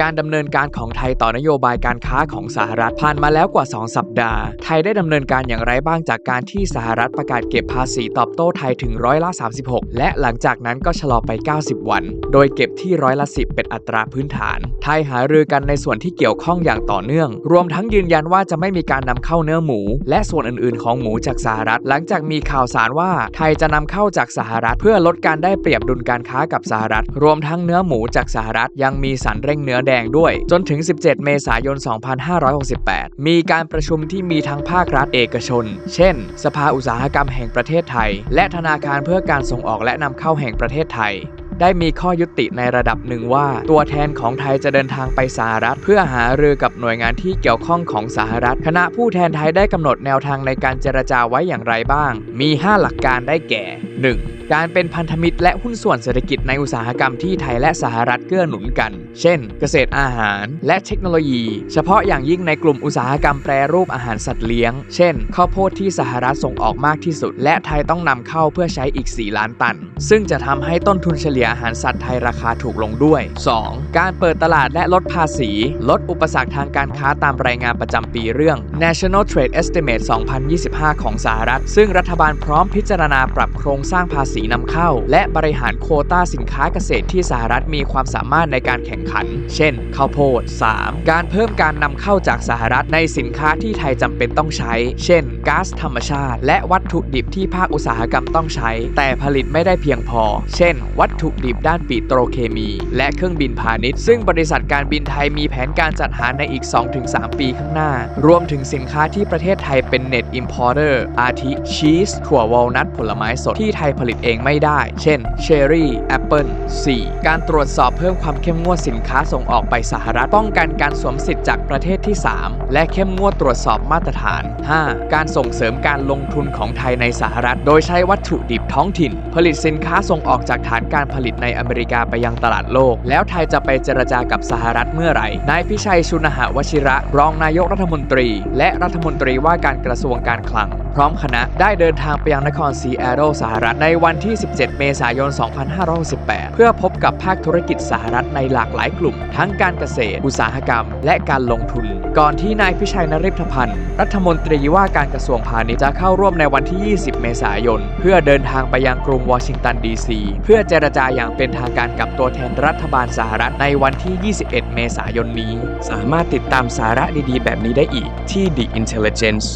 การดำเนินการของไทยต่อนโยบายการค้าของสหรัฐผ่านมาแล้วกว่า 2 สัปดาห์ ไทยได้ดำเนินการอย่างไรบ้างจากการที่สหรัฐประกาศเก็บภาษีตอบโต้ไทยถึงร้อยละ 36 และหลังจากนั้นก็ชะลอไป 90 วัน โดยเก็บที่ร้อยละ 10 เป็นอัตราพื้นฐาน ไทยหารือกันในส่วนที่เกี่ยวข้องอย่างต่อเนื่อง รวมทั้งยืนยันว่าจะไม่มีการนำเข้าเนื้อหมู และส่วนอื่น ๆ ของหมูจากสหรัฐ หลังจากมีข่าวสารว่าไทยจะนำเข้าจากสหรัฐ เพื่อลดการได้เปรียบดุลการค้ากับสหรัฐ รวมทั้งเนื้อหมูจากสหรัฐยังมีสารเร่งเนื้อแดงด้วย จนถึง 17 เมษายน 2568 มีการประชุมที่มีทั้งภาครัฐเอกชน เช่น สภาอุตสาหกรรมแห่งประเทศไทย และธนาคารเพื่อการส่งออกและนำเข้าแห่งประเทศไทยได้มีข้อยุติในระดับหนึ่งว่า ตัวแทนของไทยจะเดินทางไปสหรัฐ เพื่อหารือกับหน่วยงานที่เกี่ยวข้องของสหรัฐ คณะผู้แทนไทยได้กำหนดแนวทางในการเจรจาไว้อย่างไรบ้าง มี 5 หลักการได้แก่ 1. การเป็นพันธมิตรและหุ้นส่วนเศรษฐกิจในอุตสาหกรรมที่ไทยและสหรัฐเกื้อหนุนกัน เช่น เกษตรอาหารและเทคโนโลยี เฉพาะอย่างยิ่งในกลุ่มอุตสาหกรรมแปรรูปอาหารสัตว์เลี้ยง เช่น ข้าวโพดที่สหรัฐส่งออกมากที่สุด และไทยต้องนำเข้าเพื่อใช้อีก 4 ล้านตัน ซึ่งจะทำให้ต้นทุนเฉลี่ยอาหารสัตว์ไทยราคาถูกลงด้วย 2. การเปิดตลาดและลดภาษี ลดอุปสรรคทางการค้าตามรายงานประจำปีเรื่อง National Trade Estimate 2025 ของสหรัฐ ซึ่งรัฐบาลพร้อมพิจารณาปรับโครงสร้างภาษีนำเข้า และบริหารโคต้าสินค้าเกษตรที่สหรัฐมีความสามารถในการแข่งขัน เช่น ข้าวโพด 3. การเพิ่มการนำเข้าจากสหรัฐในสินค้าที่ไทยจำเป็นต้องใช้ เช่นก๊าซธรรมชาติ และวัตถุดิบที่ภาคอุตสาหกรรมต้องใช้ แต่ผลิตไม่ได้เพียงพอ เช่น วัตถุดิบด้านปิโตรเคมี และเครื่องบินพาณิชย์ ซึ่งบริษัทการบินไทยมีแผนการจัดหาในอีก 2-3 ปีข้างหน้า รวมถึงสินค้าที่ประเทศไทยเป็น Net Importer อาทิชีสถั่ววอลนัทผลไม้สดที่ไทยผลิตเองไม่ได้ เช่นเชอร์รี่แอปเปิล 4. การตรวจสอบเพิ่มความเข้มงวดสินค้าส่งออกไปสหรัฐป้องกันการสวมสิทธิ์จากประเทศที่ 3 และเข้มงวดตรวจสอบมาตรฐาน 5. การส่งเสริมการลงทุนของไทยในสหรัฐ โดยใช้วัตถุดิบท้องถิ่น ผลิตสินค้าส่งออกจากฐานการผลิตในอเมริกาไปยังตลาดโลก แล้วไทยจะไปเจรจากับสหรัฐเมื่อไหร่นายพิชัยชุนหะวชิระ รองนายกรัฐมนตรี และรัฐมนตรีว่าการกระทรวงการคลัง พร้อมคณะได้เดินทางไปยังนครซีแอโรสหรัฐในวันวันที่ 17 เมษายน 2568 เพื่อพบกับภาคธุรกิจสหรัฐในหลากหลายกลุ่ม ทั้งการเกษตร อุตสาหกรรม และการลงทุน ก่อนที่นายพิชัยนริพพันธ์ รัฐมนตรีว่าการกระทรวงพาณิชย์จะเข้าร่วมในวันที่ 20 เมษายน เพื่อเดินทางไปยังกรุงวอชิงตันดีซีเพื่อเจรจาอย่างเป็นทางการกับตัวแทนรัฐบาลสหรัฐในวันที่ 21 เมษายนนี้ สามารถติดตามสาระดีๆ แบบนี้ได้อีกที่ The Intelligence